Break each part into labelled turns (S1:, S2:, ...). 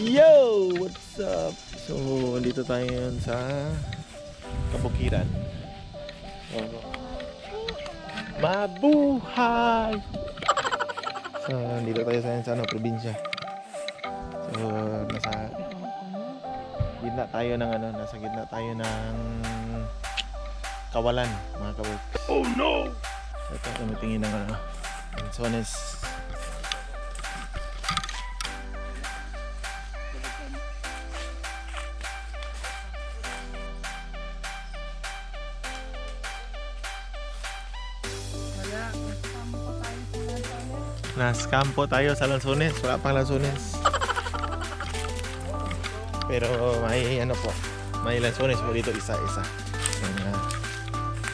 S1: Yo! What's up? So, andito tayo ngayon sa Kabukiran. Mabuhay! So, andito tayo sa, sa ano, probinsya. So, nasa gitna tayo ng ano, nasa gitna tayo ng kawalan, mga kaworks. Oh no! So, ito, tumitingin ng ano, Ansones Na-scam po tayo sa Lanzones. Wala pang Lanzones. Pero may ano po. May Lanzones po dito isa-isa. Yung, ah,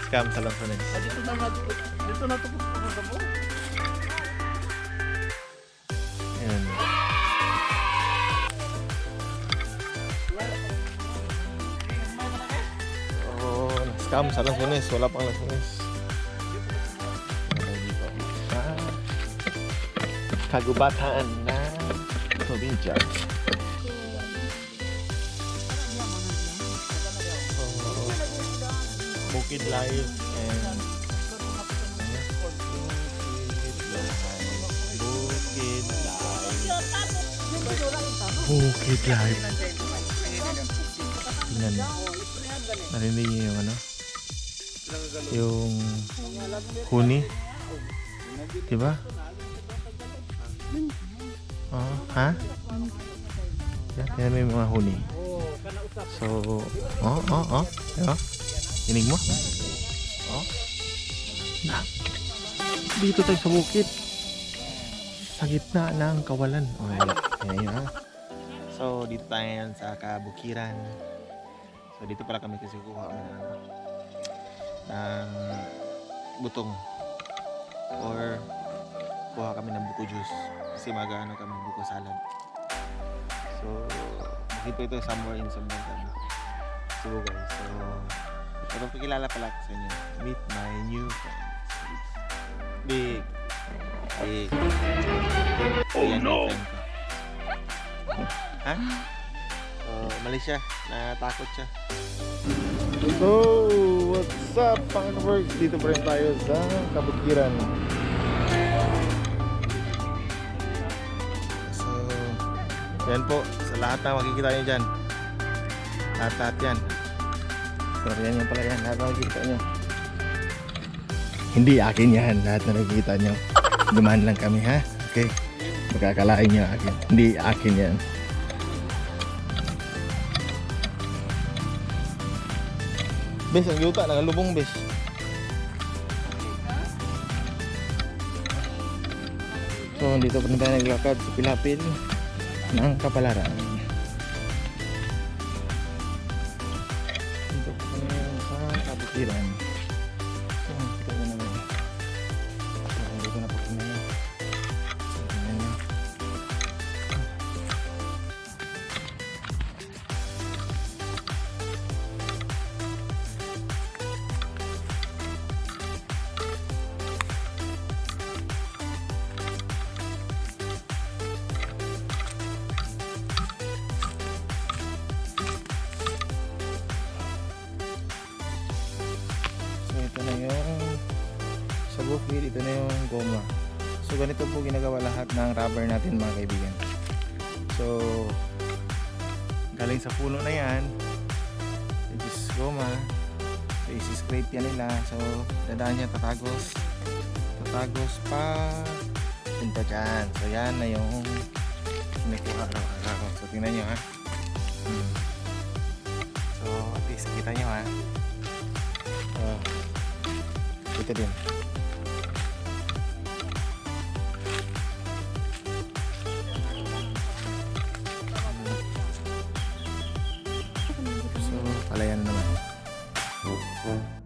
S1: scam sa Lanzones.
S2: Dito na natin. Dito na mo.
S1: Ayan. Oh, scam sa Lanzones. Wala pang Lanzones. Kagubatan na probinsya. Oh, Bukid Live and Bukid Live. Bukid Live. Tingnan. Narinig niyo yung ano? Yung huni. Diba? Oh, ha? Yan, mo yung mga huni. So, oh, oh, oh. Diba? Tinig mo? Oh. Na. Dito tayo sa bukid. Sa gitna ng kawalan. Oh, ayan, ha? So, dito tayo sa kabukiran. So, dito pala kami kasi kukuha ng, ng butong. Or, kuha kami ng buko juice. Kasi mag-ano kami buko salad. So, dito ito somewhere in Sambantan. So, guys. So, ito pakilala pala ko sa inyo. Meet my new friends. Big. Big. Oh no! Ha? So, mali siya. Natakot siya. So, what's up, Panganworks? Dito pa rin tayo sa Kabukiran. Yan po. Sa lahat na makikita nyo dyan. Lahat-lahat yan. So, yan yung pala yan. Lahat na makikita nyo. Hindi akin yan. Lahat na nakikita nyo. Dumaan lang kami, ha? Okay. Magkakalain nyo akin. Hindi akin yan. Bes, ang yuta, nakalubong bes. So, dito pa rin tayo naglakad sa Pilapil ng Kapalaran. Dito ngayon sa Kabutiran. Bukid, ito na yung goma. So ganito po ginagawa lahat ng rubber natin mga kaibigan. So galing sa puno na yan, which is goma. So isi-scrape yan nila. So dadaan niya tatagos. Tatagos pa punta dyan. So yan na yung kinukuha araw-araw. So tingnan nyo ha. Hmm. So at least kita nyo ha. Oh. Ito din. 嗯